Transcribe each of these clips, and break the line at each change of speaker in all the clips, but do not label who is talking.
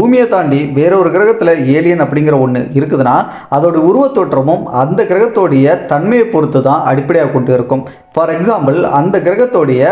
பூமியை தாண்டி வேற ஒரு கிரகத்தில் ஏலியன் அப்படிங்கிற ஒன்று இருக்குதுன்னா அதோட உருவத்தோற்றமும் அந்த கிரகத்தோடைய தன்மையை பொறுத்து தான் அடிப்படையாக கொண்டு இருக்கும். ஃபார் எக்ஸாம்பிள் அந்த கிரகத்தோடைய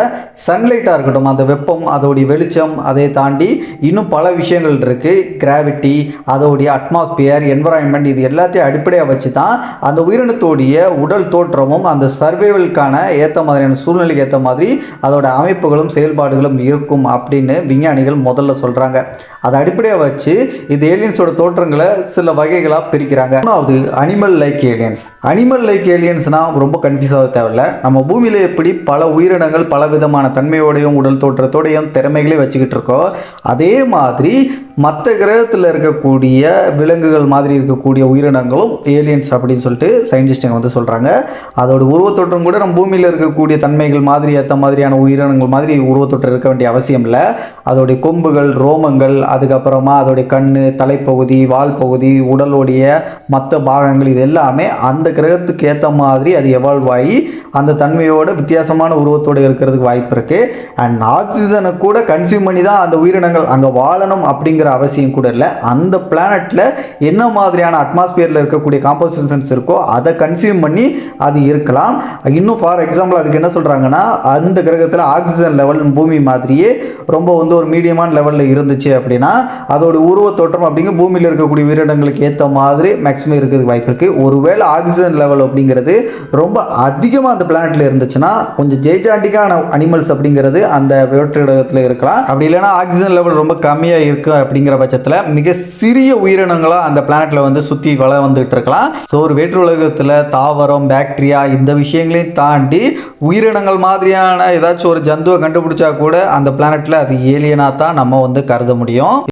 சன்லைட்டாக இருக்கட்டும் அந்த வெப்பம் அதோடைய வெளிச்சம் அதை தாண்டி இன்னும் பல விஷயங்கள் இருக்குது கிராவிட்டி அதோடைய அட்மாஸ்பியர் என்வரான்மெண்ட் இது எல்லாத்தையும் அடிப்படையாக வச்சு தான் அந்த உயிரினத்தோடைய உடல் தோற்றமும் அந்த சர்வேவலுக்கான ஏற்ற மாதிரியான சூழ்நிலைக்கு ஏற்ற மாதிரி அதோட அமைப்புகளும் செயல்பாடுகளும் இருக்கும் அப்படின்னு விஞ்ஞானிகள் முதல்ல சொல்கிறாங்க அதை அடிப்படையாக வச்சு இது ஏலியன்ஸோட தோற்றங்களை சில வகைகளாக பிரிக்கிறாங்க. மூணாவது animal like aliens animal like ஏலியன்ஸ்னால் ரொம்ப கன்ஃபியூஸ் ஆக தேவையில்ல. நம்ம பூமியில் எப்படி பல உயிரினங்கள் பல விதமான தன்மையோடையும் உடல் தோற்றத்தோடையும் திறமைகளையும் வச்சுக்கிட்டு இருக்கோ அதே மாதிரி மற்ற கிரகத்தில் இருக்கக்கூடிய விலங்குகள் மாதிரி இருக்கக்கூடிய உயிரினங்களும் ஏலியன்ஸ் அப்படின்னு சொல்லிட்டு சயின்டிஸ்ட்டுங்க வந்து சொல்கிறாங்க அதோட உருவத்தோற்றம் கூட நம்ம பூமியில் இருக்கக்கூடிய தன்மைகள் மாதிரி ஏற்ற மாதிரியான உயிரினங்கள் மாதிரி உருவத்தோற்றம் இருக்க வேண்டிய அவசியம் இல்லை. அதோடைய கொம்புகள் ரோமங்கள் அதுக்கப்புறமா அதோடைய கண் தலைப்பகுதி வால் பகுதி உடலுடைய மற்ற பாகங்கள் இது எல்லாமே அந்த கிரகத்துக்கு ஏற்ற மாதிரி அது எவால்வ் ஆகி அந்த தன்மையோட வித்தியாசமான உருவத்தோடு இருக்கிறதுக்கு வாய்ப்பு இருக்குது அண்ட் ஆக்சிஜனை கூட கன்சியூம் பண்ணி தான் அந்த உயிரினங்கள் அங்கே வாழணும் அப்படிங்கிற அவசியம் கூட இல்லை. அந்த பிளானட்டில் என்ன மாதிரியான அட்மாஸ்பியரில் இருக்கக்கூடிய காம்போசிஷன்ஸ் இருக்கோ அதை கன்சியூம் பண்ணி அது இருக்கலாம். இன்னும் ஃபார் எக்ஸாம்பிள் அதுக்கு என்ன சொல்கிறாங்கன்னா அந்த கிரகத்தில் ஆக்சிஜன் லெவல் பூமி மாதிரியே ரொம்ப வந்து ஒரு மீடியமான லெவலில் இருந்துச்சு அப்படின்னா அதோட உருவத் தோற்றம் அப்படிங்க பூமியில் இருக்கக்கூடிய உயிரினங்களுக்கு ஏற்ற மாதிரி மேக்ஸிமம் இருக்கிறதுக்கு வாய்ப்பு இருக்குது ஒருவேளை ஆக்சிஜன் லெவல் அப்படிங்கிறது ரொம்ப அதிகமாக அந்த பிளானட்டில் இருந்துச்சுன்னா கொஞ்சம் ஜெய்ஜாண்டிக்கான அனிமல்ஸ் அப்படிங்கிறது அந்த வேற்றிடத்தில் இருக்கலாம். அப்படி இல்லைனா ஆக்சிஜன் லெவல் ரொம்ப கம்மியாக இருக்கு அப்படிங்கிற பட்சத்தில் மிக சிறிய உயிரினங்களாக அந்த பிளானட்டில் வந்து சுற்றி வள வந்துட்டு இருக்கலாம். ஸோ ஒரு வேற்று உலகத்தில் தாவரம் பாக்டீரியா இந்த விஷயங்களையும் தாண்டி உயிரினங்கள் மாதிரியான ஏதாச்சும் ஒரு ஜந்துவை கண்டுபிடிச்சா கூட அந்த பிளானெட்டில் அது ஏலியனாக தான் நம்ம வந்து கருத முடியும்.